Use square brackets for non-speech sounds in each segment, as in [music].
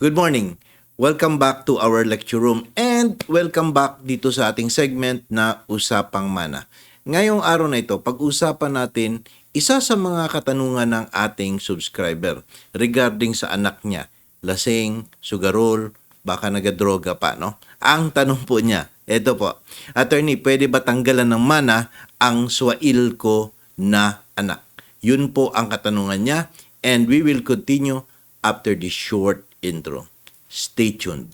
Good morning. Welcome back to our lecture room and welcome back dito sa ating segment na Usapang Mana. Ngayong araw na ito, pag-usapan natin isa sa mga katanungan ng ating subscriber regarding sa anak niya. Lasing, sugarol, baka nagadroga pa, no? Ang tanong po niya, ito po, Attorney, pwede ba tanggalan ng mana ang swail ko na anak? Yun po ang katanungan niya and we will continue after this short intro. Stay tuned.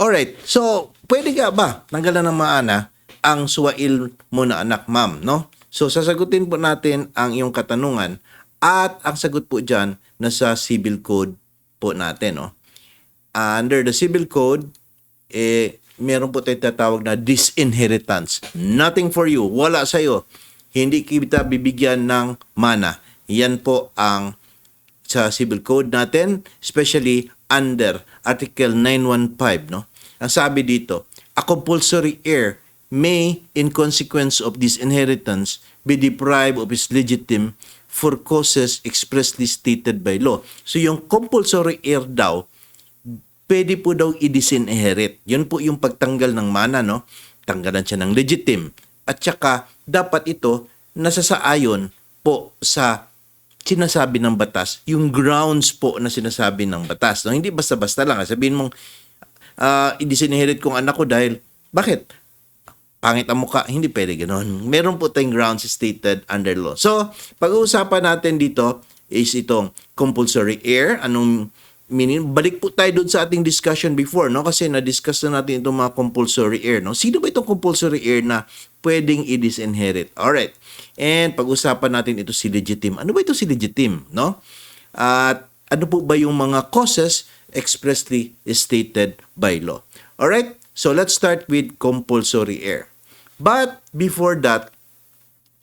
Alright, so pwede ka ba tanggalan ng maana ang suwail mo na anak, ma'am, no? So sasagutin po natin ang iyong katanungan at ang sagot po dyan nasa civil code po natin, no? under the civil code, eh, meron po tayong tatawag na disinheritance. Nothing for you. Wala sa'yo. Hindi kita bibigyan ng mana. Yan po ang sa civil code natin, especially under Article 915, no? Ang sabi dito, a compulsory heir may, in consequence of this inheritance, be deprived of his legitimate for causes expressly stated by law. So yung compulsory heir daw, pwede po daw i-disinherit. Yun po yung pagtanggal ng mana, no? Tanggalan siya ng legitim. At saka, dapat ito nasasaayon po sa sinasabi ng batas, yung grounds po na sinasabi ng batas. No? Hindi basta-basta lang. Sabihin mong, uh, i-disinherit kong anak ko dahil, bakit? Pangit ang mukha. Hindi pwede ganun. Meron po tayong grounds stated under law. So, pag-uusapan natin dito is itong compulsory heir. Anong meaning, balik po tayo doon sa ating discussion before, no? Kasi na-discuss na natin itong mga compulsory heir, no? Sino ba itong compulsory heir na pwedeng i-disinherit? Alright. And pag-usapan natin ito si legitim. Ano ba ito si legitim, no? At ano po ba yung mga causes expressly stated by law? Alright? So let's start with compulsory heir. But before that,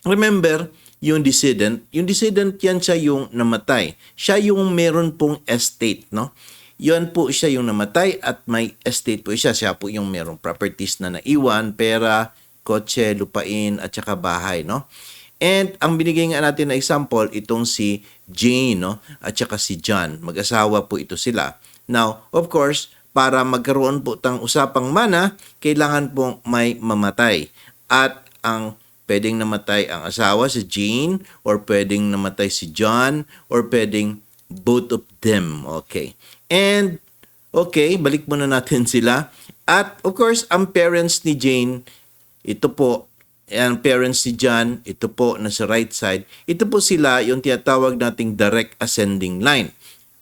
remember, yung decedent, yung decedent yan siya yung namatay. Siya yung meron pong estate, no? Yan po siya yung namatay at may estate po siya. Siya po yung merong properties na naiwan, pera, kotse, lupain, at saka bahay, no? And ang binigay nga natin na example, itong si Jane, no? At saka si John. Mag-asawa po ito sila. Now, of course, para magkaroon po tang usapang mana, kailangan pong may mamatay. At ang Pwedeng namatay ang asawa si Jean or pwedeng namatay si John or pwedeng both of them. Okay. And okay, balik muna natin [laughs] sila. At of course, ang parents ni Jane, ito po, ang parents ni John, ito po nasa right side, ito po sila yung tinatawag nating direct ascending line.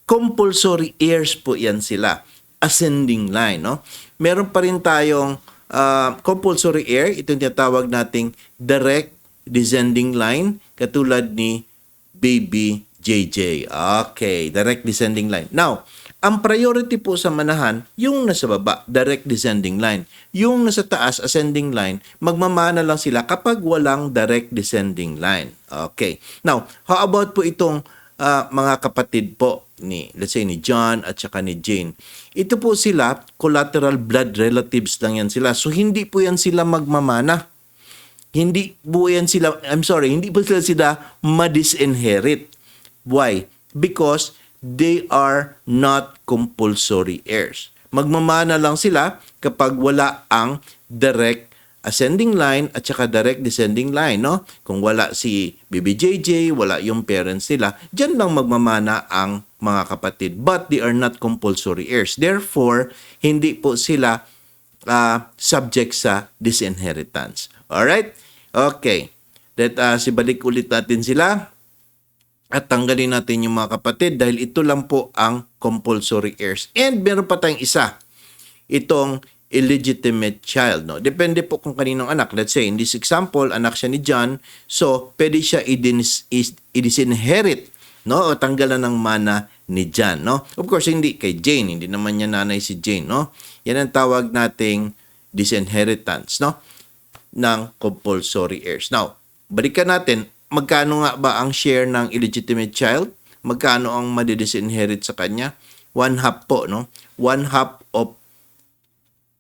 Compulsory heirs po yan sila. Ascending line, no? Meron pa rin tayong uh, compulsory heir, ito yung tinatawag nating direct descending line, katulad ni baby JJ. Okay, direct descending line. Now, ang priority po sa manahan, yung nasa baba, direct descending line. Yung nasa taas, ascending line, magmamana lang sila kapag walang direct descending line. Okay. Now, how about po itong uh, mga kapatid po ni, let's say, ni John at saka ni Jane? Ito po sila, collateral blood relatives lang yan sila. So, hindi po yan sila magmamana hindi po yan sila, I'm sorry, hindi po sila sila ma-disinherit. Why? Because they are not compulsory heirs. Magmamana lang sila kapag wala ang direct ascending line at saka direct descending line, no? Kung wala si BBJJ, wala yung parents nila, diyan lang magmamana ang mga kapatid. But they are not compulsory heirs. Therefore, hindi po sila uh, subject sa disinheritance. Alright? Okay. That uh, sibalik ulit natin sila at tanggalin natin yung mga kapatid dahil ito lang po ang compulsory heirs. And meron pa tayong isa. Itong illegitimate child. No? Depende po kung kaninong anak. Let's say, in this example, anak siya ni John. So, pwede siya i-disinherit no? o tanggalan ng mana ni John. No? Of course, hindi kay Jane. Hindi naman niya nanay si Jane. No? Yan ang tawag nating disinheritance. No? ng compulsory heirs. Now, balikan natin, magkano nga ba ang share ng illegitimate child? Magkano ang madidisinherit sa kanya? One half po, no? One half of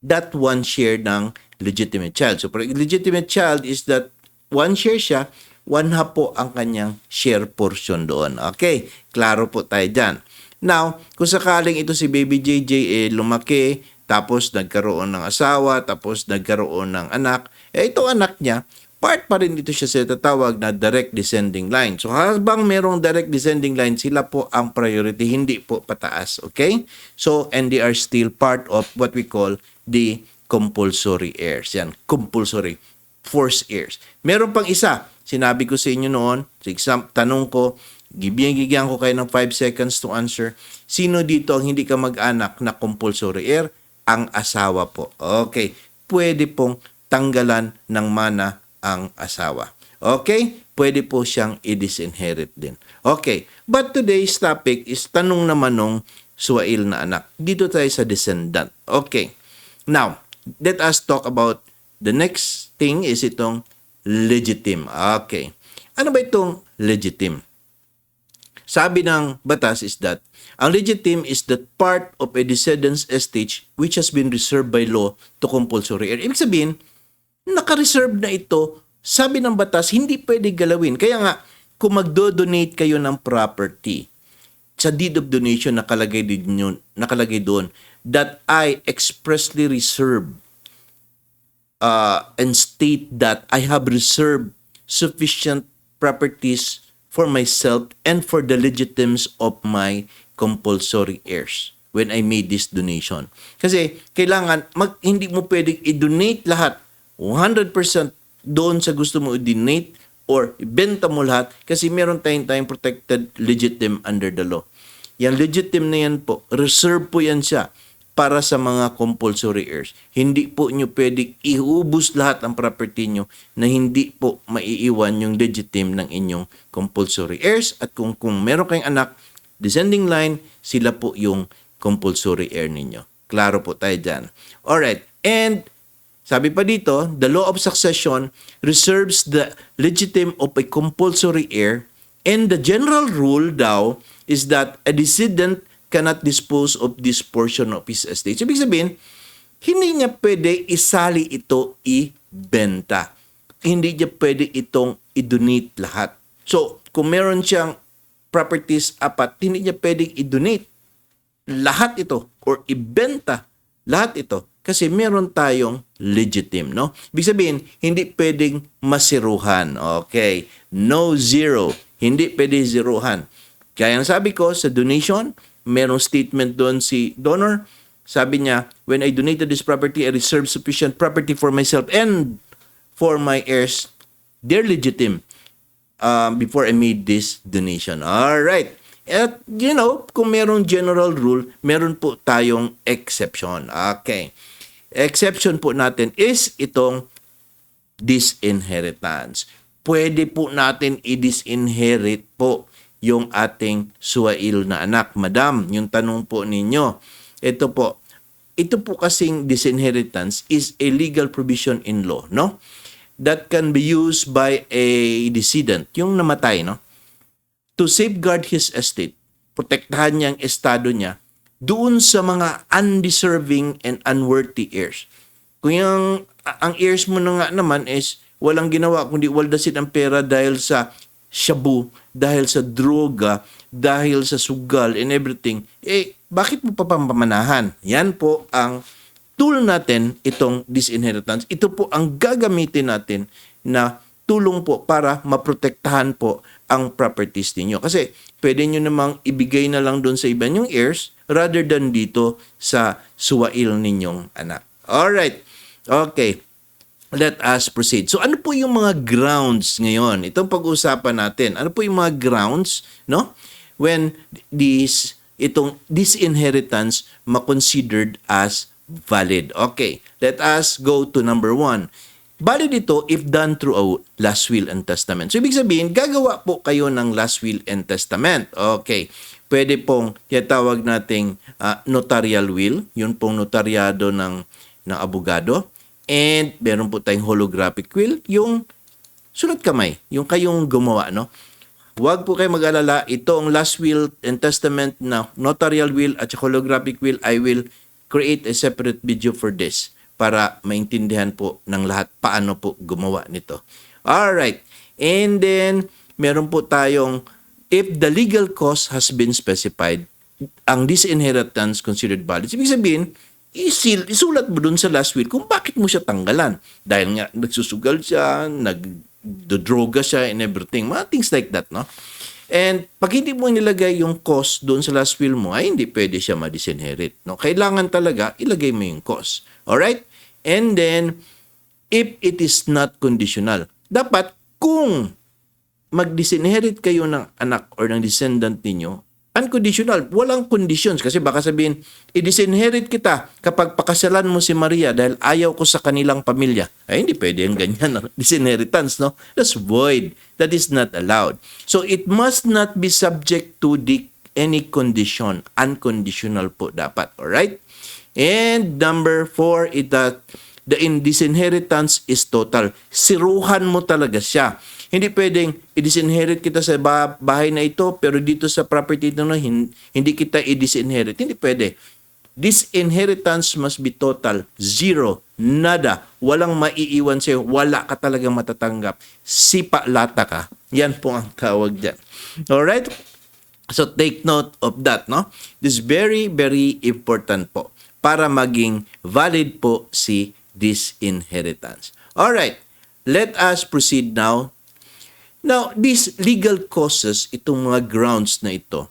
that one share ng legitimate child. So, for legitimate child is that one share siya, one half po ang kanyang share portion doon. Okay, klaro po tayo dyan. Now, kung sakaling ito si Baby JJ eh, lumaki, tapos nagkaroon ng asawa, tapos nagkaroon ng anak, eh ito anak niya, part pa rin dito siya sa tatawag na direct descending line. So habang merong direct descending line, sila po ang priority, hindi po pataas. Okay? So, and they are still part of what we call the compulsory heirs. Yan, compulsory force heirs. Meron pang isa, sinabi ko sa inyo noon, sa tanong ko, gibigyan ko kayo ng 5 seconds to answer. Sino dito ang hindi ka mag-anak na compulsory heir? Ang asawa po. Okay. Pwede pong tanggalan ng mana ang asawa. Okay? Pwede po siyang i-disinherit din. Okay. But today's topic is tanong naman nung suwail na anak. Dito tayo sa descendant. Okay. Now, let us talk about the next thing is itong legitim. Okay. Ano ba itong legitim? Sabi ng batas is that ang legitim is that part of a descendant's estate which has been reserved by law to compulsory heir. Ibig sabihin, naka-reserve na ito, sabi ng batas, hindi pwede galawin. Kaya nga, kung magdo-donate kayo ng property, sa deed of donation nakalagay din yun, nakalagay doon that I expressly reserve uh, and state that I have reserved sufficient properties for myself and for the legitimes of my compulsory heirs when I made this donation. Kasi kailangan, mag, hindi mo pwedeng i-donate lahat 100% doon sa gusto mo i-donate or ibenta mo lahat kasi meron tayong tayong protected legitim under the law. Yan legitim na yan po, reserve po yan siya para sa mga compulsory heirs. Hindi po nyo pwedeng iubos lahat ang property nyo na hindi po maiiwan yung legitim ng inyong compulsory heirs. At kung, kung meron kayong anak, descending line, sila po yung compulsory heir ninyo. Klaro po tayo dyan. Alright, and sabi pa dito, the law of succession reserves the legitim of a compulsory heir and the general rule daw is that a descendant cannot dispose of this portion of his estate. So, ibig sabihin, hindi niya pwede isali ito ibenta. Hindi niya pwede itong i-donate lahat. So, kung meron siyang properties apat, hindi niya pwedeng i-donate lahat ito or ibenta lahat ito kasi meron tayong legitim, no? Ibig sabihin, hindi pwedeng masiruhan. Okay. No zero. Hindi pwede zerohan. Kaya ang sabi ko sa donation, merong statement doon si donor. Sabi niya, when I donated this property, I reserved sufficient property for myself and for my heirs. They're legitim um, before I made this donation. All right. At, you know, kung merong general rule, meron po tayong exception. Okay. Exception po natin is itong disinheritance. Pwede po natin i-disinherit po yung ating suwail na anak. Madam, yung tanong po ninyo, ito po, ito po kasing disinheritance is a legal provision in law, no? That can be used by a decedent, yung namatay, no? To safeguard his estate, protektahan niya ang estado niya doon sa mga undeserving and unworthy heirs. Kung yung, ang heirs mo na nga naman is walang ginawa kundi waldasin ang pera dahil sa shabu, dahil sa droga, dahil sa sugal and everything, eh, bakit mo pa pamamanahan? Yan po ang tool natin, itong disinheritance. Ito po ang gagamitin natin na tulong po para maprotektahan po ang properties ninyo. Kasi pwede nyo namang ibigay na lang doon sa iba yung heirs rather than dito sa suwail ninyong anak. Alright. Okay let us proceed. So ano po yung mga grounds ngayon? Itong pag-uusapan natin. Ano po yung mga grounds, no? When this itong disinheritance ma-considered as valid. Okay, let us go to number one. Valid ito if done through a last will and testament. So, ibig sabihin, gagawa po kayo ng last will and testament. Okay. Pwede pong tiyatawag nating uh, notarial will. Yun pong notaryado ng, ng abogado And meron po tayong holographic quill, yung sulat kamay, yung kayong gumawa, no? Huwag po kayo mag-alala, ito ang last will and testament na notarial will at holographic will, I will create a separate video for this. para maintindihan po ng lahat paano po gumawa nito. Alright. And then, meron po tayong if the legal cause has been specified, ang disinheritance considered valid. Ibig sabihin, isil, isulat mo dun sa last will kung bakit mo siya tanggalan. Dahil nga nagsusugal siya, nagdodroga siya and everything. Mga things like that, no? And pag hindi mo nilagay yung cause doon sa last will mo, ay hindi pwede siya ma-disinherit. No? Kailangan talaga ilagay mo yung cause. Alright? And then, if it is not conditional, dapat kung mag-disinherit kayo ng anak or ng descendant ninyo, unconditional, walang conditions. Kasi baka sabihin, i-disinherit kita kapag pakasalan mo si Maria dahil ayaw ko sa kanilang pamilya. Ay, hindi pwede yung ganyan. no? [laughs] Disinheritance, no? That's void. That is not allowed. So, it must not be subject to the any condition. Unconditional po dapat. Alright? And number four is that the in disinheritance is total. Siruhan mo talaga siya. Hindi pwedeng i-disinherit kita sa ba- bahay na ito pero dito sa property na hindi kita i-disinherit. Hindi pwede. This inheritance must be total. Zero. Nada. Walang maiiwan sa'yo. Wala ka talagang matatanggap. Sipa lata ka. Yan po ang tawag dyan. Alright? So take note of that, no? This is very, very important po para maging valid po si disinheritance. Alright, let us proceed now. Now, these legal causes, itong mga grounds na ito,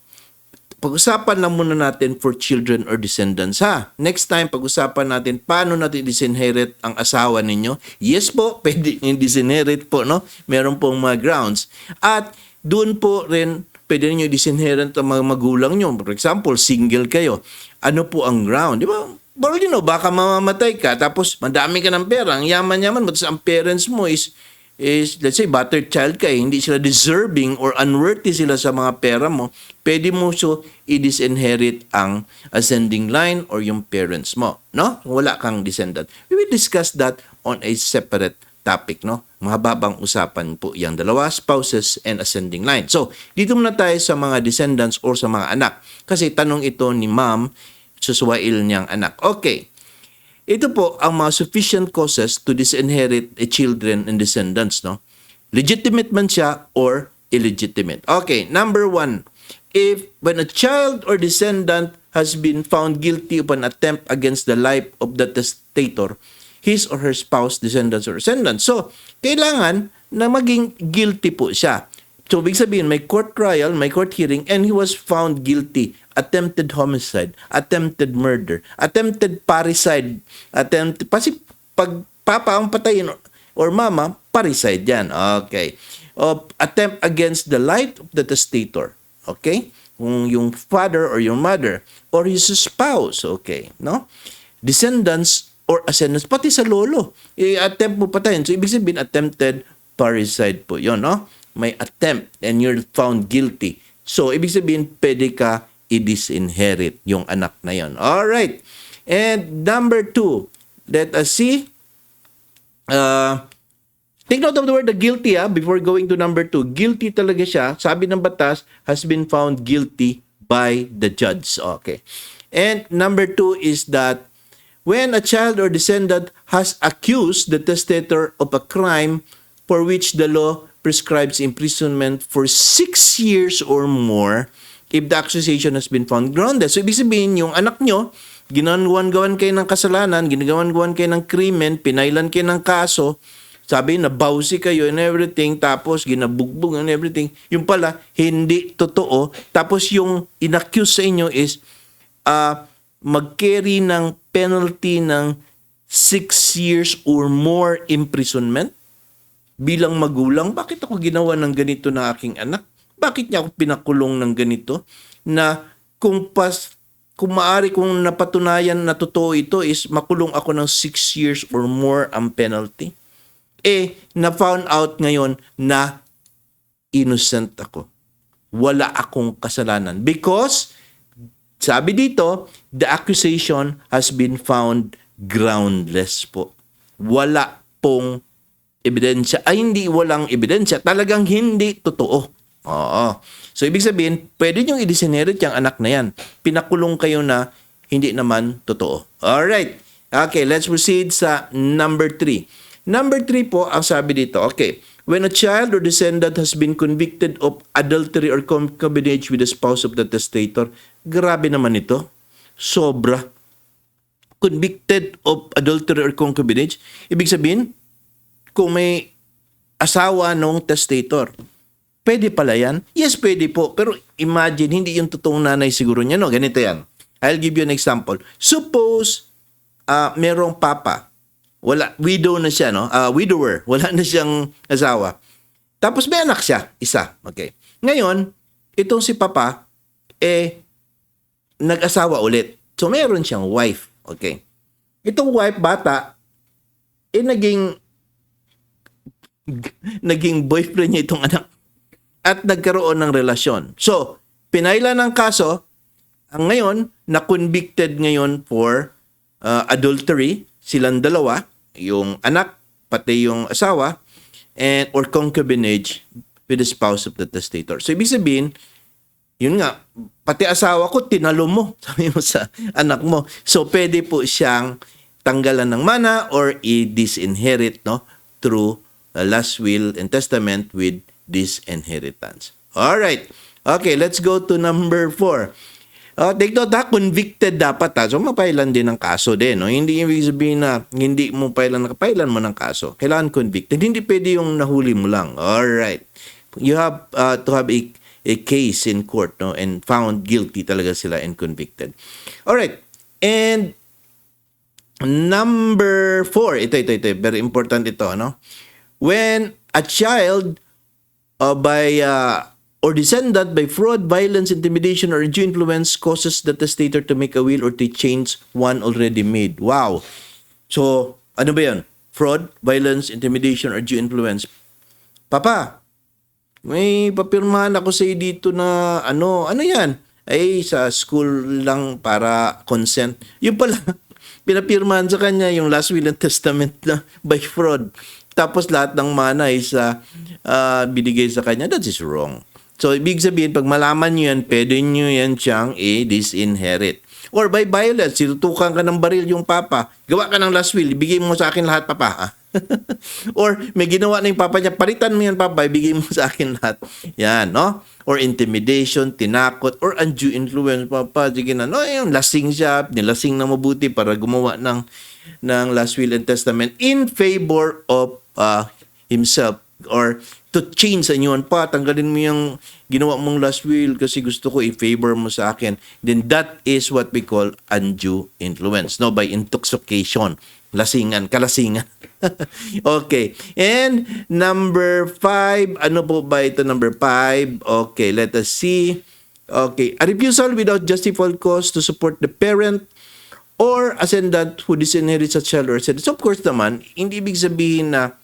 pag-usapan lang muna natin for children or descendants ha. Next time, pag-usapan natin paano natin disinherit ang asawa ninyo. Yes po, [laughs] pwede yung disinherit po, no? Meron pong mga grounds. At doon po rin, pwede ninyo disinherit ang mga magulang nyo. For example, single kayo. Ano po ang ground? Di ba? Well, you know, baka mamamatay ka, tapos madami ka ng pera, ang yaman-yaman mo, tapos ang parents mo is is let's say battered child ka eh, hindi sila deserving or unworthy sila sa mga pera mo, pwede mo so i-disinherit ang ascending line or yung parents mo, no? Wala kang descendant. We will discuss that on a separate topic, no? Mahababang usapan po yung dalawa, spouses and ascending line. So, dito muna tayo sa mga descendants or sa mga anak. Kasi tanong ito ni ma'am, susuwail niyang anak. Okay. Ito po ang mga sufficient causes to disinherit a children and descendants, no? Legitimate man siya or illegitimate. Okay, number one, if when a child or descendant has been found guilty of an attempt against the life of the testator, his or her spouse, descendants or descendants. So, kailangan na maging guilty po siya. So, ibig sabihin, may court trial, may court hearing, and he was found guilty. Attempted homicide, attempted murder, attempted parricide, attempt, kasi pag papa ang patayin or mama, parricide yan. Okay. O, attempt against the life of the testator. Okay? Kung yung father or yung mother or his spouse. Okay. No? Descendants or ascendants, pati sa lolo. I-attempt mo patayin. So, ibig sabihin, attempted parricide po. Yun, no? May attempt and you're found guilty. So, ibig sabihin, pwede ka i-disinherit yung anak na yon. Alright. And number two, let us see. Uh, take note of the word the guilty ah, before going to number two. Guilty talaga siya. Sabi ng batas, has been found guilty by the judge. Okay. And number two is that when a child or descendant has accused the testator of a crime for which the law prescribes imprisonment for six years or more if the accusation has been found grounded. So, ibig sabihin, yung anak nyo, ginagawan-gawan kayo ng kasalanan, ginagawan-gawan kayo ng krimen, pinailan kayo ng kaso, sabi na bawsi kayo and everything, tapos ginabugbog and everything. Yung pala, hindi totoo. Tapos yung inaccuse sa inyo is uh, mag-carry ng penalty ng six years or more imprisonment bilang magulang, bakit ako ginawa ng ganito na aking anak? Bakit niya ako pinakulong ng ganito? Na kung pas kung maari kung napatunayan na totoo ito is makulong ako ng 6 years or more ang penalty. Eh, na-found out ngayon na innocent ako. Wala akong kasalanan. Because, sabi dito, the accusation has been found groundless po. Wala pong ebidensya. Ay, hindi walang ebidensya. Talagang hindi totoo. Oo. So, ibig sabihin, pwede niyong i-disinherit yung anak na yan. Pinakulong kayo na hindi naman totoo. Alright. Okay, let's proceed sa number three. Number three po, ang sabi dito, okay, when a child or descendant has been convicted of adultery or concubinage with the spouse of the testator, grabe naman ito. Sobra. Convicted of adultery or concubinage, ibig sabihin, kung may asawa nung testator, pwede pala yan? Yes, pwede po. Pero imagine, hindi yung totoong nanay siguro niya. No, ganito yan. I'll give you an example. Suppose, ah merong papa. Wala, widow na siya, no? Ah, widower. [laughs] Wala na siyang asawa. Tapos may anak siya, isa. Okay. Ngayon, itong si papa, eh, nag-asawa ulit. So, meron siyang wife. Okay. Itong wife, bata, eh, naging naging boyfriend niya itong anak at nagkaroon ng relasyon. So, pinaila ng kaso, ang ngayon, na-convicted ngayon for uh, adultery, silang dalawa, yung anak, pati yung asawa, and or concubinage with the spouse of the testator. So, ibig sabihin, yun nga, pati asawa ko, tinalo mo, [laughs] sabi mo sa anak mo. So, pwede po siyang tanggalan ng mana or i-disinherit no, through last will and testament with disinheritance. All right. Okay, let's go to number four. Uh, take note ha, convicted dapat ha. So, mapailan din ng kaso din. No? Hindi ibig sabihin na hindi mo pailan, nakapailan mo ng kaso. Kailangan convicted. Hindi pwede yung nahuli mo lang. All right. You have uh, to have a, a case in court no? and found guilty talaga sila and convicted. All right. And number four, ito, ito, ito, very important ito, no? When a child uh, by uh, or descendant by fraud, violence, intimidation, or undue influence causes the testator to make a will or to change one already made. Wow. So, ano ba yan? Fraud, violence, intimidation, or undue influence. Papa, may papirmahan ako sa dito na ano, ano yan? Ay, sa school lang para consent. Yung pala, [laughs] pinapirmahan sa kanya yung last will and testament na by fraud. Tapos lahat ng mana is uh, uh, binigay sa kanya. That is wrong. So, ibig sabihin, pag malaman nyo yan, pwede nyo yan siyang i-disinherit. Or by violence, sinutukan ka ng baril yung papa, gawa ka ng last will, ibigay mo sa akin lahat, papa. ha? [laughs] Or may ginawa na yung papa niya, paritan mo yan, papa, ibigay mo sa akin lahat. Yan, no? Or intimidation, tinakot, or undue influence, papa, sige na, no, yung lasing siya, nilasing na mabuti para gumawa ng, ng last will and testament in favor of uh, himself or to change sa inyo pa tanggalin mo yung ginawa mong last will kasi gusto ko i-favor mo sa akin. Then that is what we call undue influence no? By intoxication. Lasingan kalasingan. [laughs] Okay. And number five ano po ba ito number five? Okay let us see. Okay a refusal without justified cause to support the parent or ascendant who disinherits a child or ascendant. So of course naman, hindi ibig sabihin na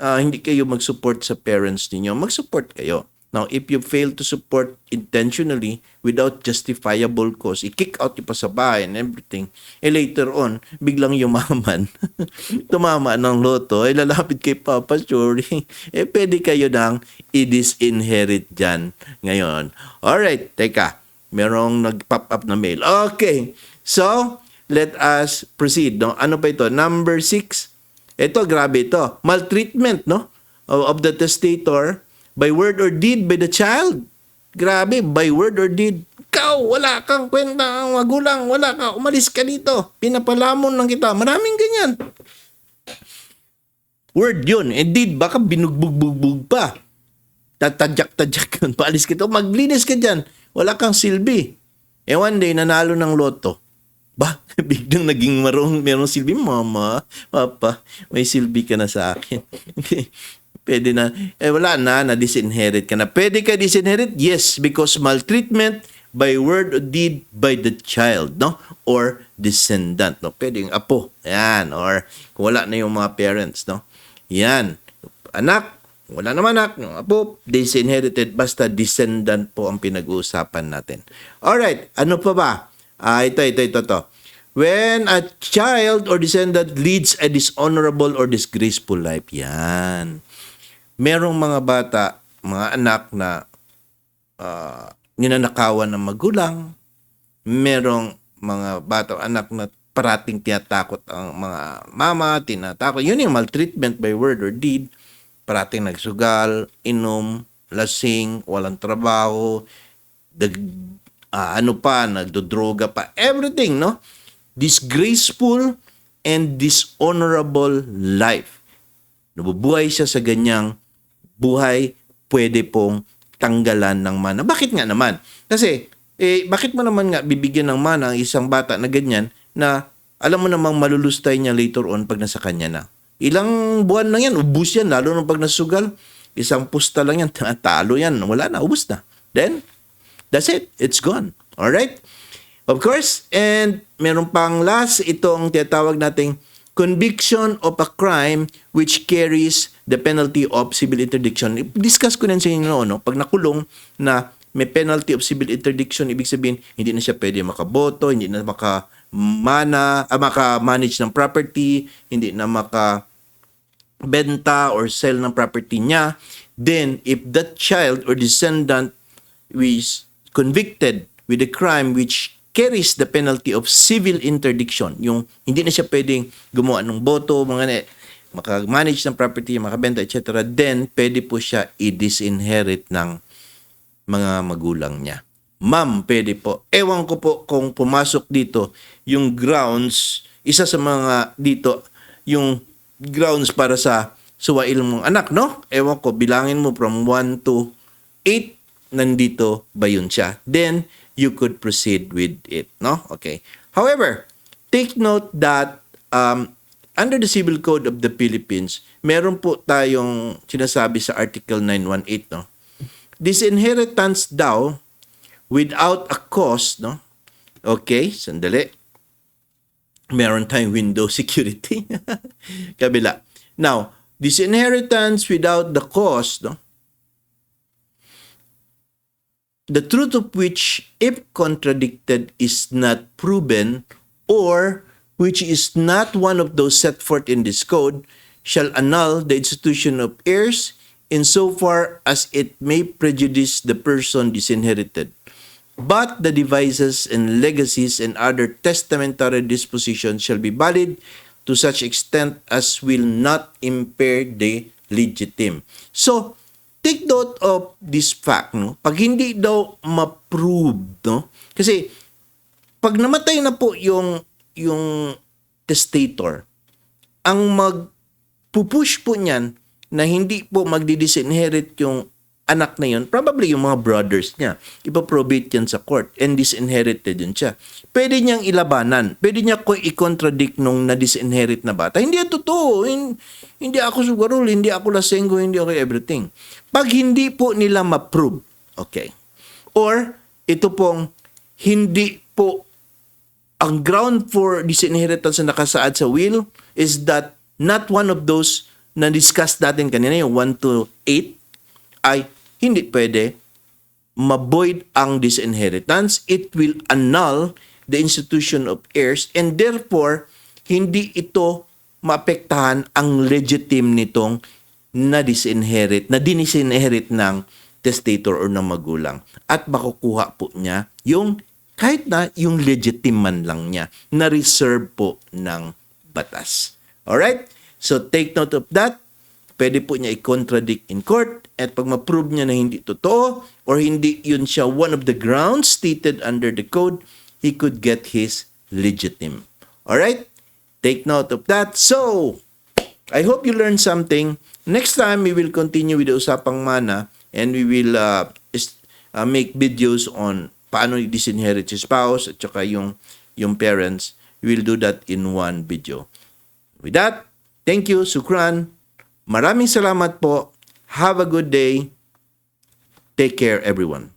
ah, hindi kayo mag-support sa parents ninyo. Mag-support kayo. Now, if you fail to support intentionally without justifiable cause, i-kick out yung pa sa bahay and everything, eh later on, biglang yumaman, [laughs] tumama ng loto, eh lalapit kay Papa, sorry, [laughs] eh pwede kayo nang i-disinherit dyan ngayon. Alright, teka, merong nag-pop up na mail. Okay, so, let us proceed. No? Ano pa ito? Number six. Ito, grabe ito. Maltreatment, no? Of the testator by word or deed by the child. Grabe, by word or deed. Ikaw, wala kang kwenta, ang magulang, wala ka, umalis ka dito. Pinapalamon lang kita. Maraming ganyan. Word yun. And deed, baka binugbog-bugbog pa. Tatadyak-tadyak yun. [laughs] Paalis ka dito. Maglinis ka dyan. Wala kang silbi. Eh one day, nanalo ng loto. Ba, [laughs] biglang naging marong, merong silbi, mama, papa, may silbi ka na sa akin. [laughs] Pwede na, eh wala na, na-disinherit ka na. Pwede ka disinherit? Yes, because maltreatment by word or deed by the child, no? Or descendant, no? Pwede yung apo, yan, or kung wala na yung mga parents, no? Yan, anak, wala naman anak, yung apo, disinherited, basta descendant po ang pinag-uusapan natin. Alright, ano pa ba? Ah, ito, ito, ito, ito. When a child or descendant leads a dishonorable or disgraceful life, yan. Merong mga bata, mga anak na uh, ninanakawan ng magulang. Merong mga bata, anak na parating tinatakot ang mga mama, tinatakot. Yun yung maltreatment by word or deed. Parating nagsugal, inom, lasing, walang trabaho, dag, ah, ano pa, nagdodroga pa, everything, no? Disgraceful and dishonorable life. Nabubuhay siya sa ganyang buhay, pwede pong tanggalan ng mana. Bakit nga naman? Kasi, eh, bakit mo naman nga bibigyan ng mana ang isang bata na ganyan na alam mo namang malulustay niya later on pag nasa kanya na. Ilang buwan lang yan, ubus yan, lalo na pag nasugal. Isang pusta lang yan, [laughs] talo yan, wala na, ubus na. Then, that's it. It's gone. Alright? Of course, and meron pang last itong tinatawag nating conviction of a crime which carries the penalty of civil interdiction. Discuss ko na sa inyo no, pag nakulong na may penalty of civil interdiction, ibig sabihin, hindi na siya pwede makaboto, hindi na maka mana, ah, maka-manage ng property, hindi na maka benta or sell ng property niya, then if that child or descendant is convicted with a crime which carries the penalty of civil interdiction, yung hindi na siya pwedeng gumawa ng boto, mga ne, maka-manage ng property, makabenta, etc., then pwede po siya i-disinherit ng mga magulang niya. Ma'am, pwede po. Ewan ko po kung pumasok dito yung grounds, isa sa mga dito, yung grounds para sa suwail mong anak, no? Ewan ko, bilangin mo from 1 to 8, nandito ba yun siya? Then, you could proceed with it, no? Okay. However, take note that um, under the Civil Code of the Philippines, meron po tayong sinasabi sa Article 918, no? Disinheritance daw without a cause, no? Okay, sandali. Meron tayong window [laughs] security. Kabila. Now, disinheritance without the cause, no? The truth of which, if contradicted, is not proven, or which is not one of those set forth in this code, shall annul the institution of heirs insofar as it may prejudice the person disinherited. But the devices and legacies and other testamentary dispositions shall be valid to such extent as will not impair the legitim. So, take note of this fact, no? Pag hindi daw ma-prove, no? Kasi, pag namatay na po yung, yung testator, ang magpupush po niyan na hindi po magdi-disinherit yung anak na yun, probably yung mga brothers niya. Ipaprobate yan sa court and disinherited yun siya. Pwede niyang ilabanan. Pwede niya ko i-contradict nung na-disinherit na bata. Hindi yan totoo. Hin- Hindi ako sugarol, hindi ako lasenggo, hindi ako everything. Pag hindi po nila ma-prove, okay. Or, ito pong hindi po ang ground for disinheritance na nakasaad sa will is that not one of those na discuss natin kanina, yung 1 to 8, ay hindi pwede maboid ang disinheritance. It will annul the institution of heirs and therefore, hindi ito maapektahan ang legitim nitong na disinherit, na dinisinherit ng testator or ng magulang. At makukuha po niya yung kahit na yung legitim man lang niya na reserve po ng batas. Alright? So take note of that. Pwede po niya i-contradict in court at pag ma-prove niya na hindi totoo or hindi yun siya one of the grounds stated under the code, he could get his legitim. Alright? Take note of that. So, I hope you learned something. Next time, we will continue with the Usapang Mana and we will uh, uh, make videos on paano i-disinherit si spouse at saka yung, yung parents. We will do that in one video. With that, thank you, Sukran. Maraming salamat po. Have a good day. Take care, everyone.